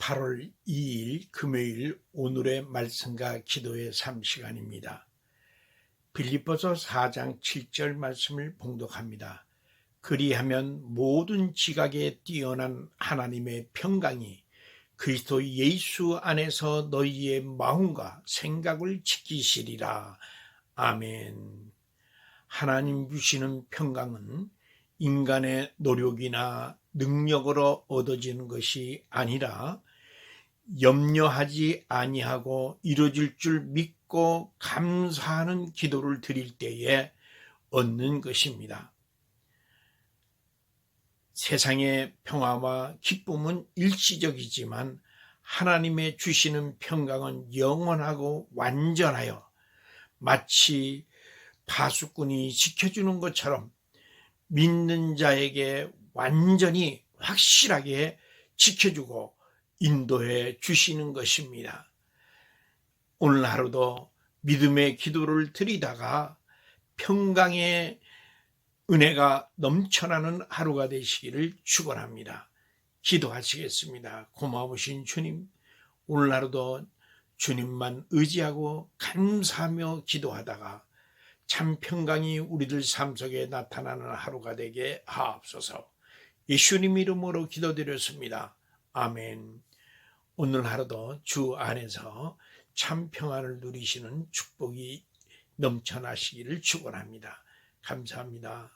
8월 2일 금요일 오늘의 말씀과 기도의 삶 시간입니다. 빌립보서 4장 7절 말씀을 봉독합니다. 그리하면 모든 지각에 뛰어난 하나님의 평강이 그리스도 예수 안에서 너희의 마음과 생각을 지키시리라. 아멘. 하나님 주시는 평강은 인간의 노력이나 능력으로 얻어지는 것이 아니라 염려하지 아니하고 이루어질 줄 믿고 감사하는 기도를 드릴 때에 얻는 것입니다. 세상의 평화와 기쁨은 일시적이지만 하나님의 주시는 평강은 영원하고 완전하여 마치 파수꾼이 지켜주는 것처럼 믿는 자에게 완전히 확실하게 지켜주고 인도해 주시는 것입니다. 오늘 하루도 믿음의 기도를 드리다가 평강의 은혜가 넘쳐나는 하루가 되시기를 축원합니다. 기도하시겠습니다. 고마우신 주님, 오늘 하루도 주님만 의지하고 감사하며 기도하다가 참 평강이 우리들 삶 속에 나타나는 하루가 되게 하옵소서. 예수님 이름으로 기도드렸습니다. 아멘. 오늘 하루도 주 안에서 참 평안을 누리시는 축복이 넘쳐나시기를 축원합니다. 감사합니다.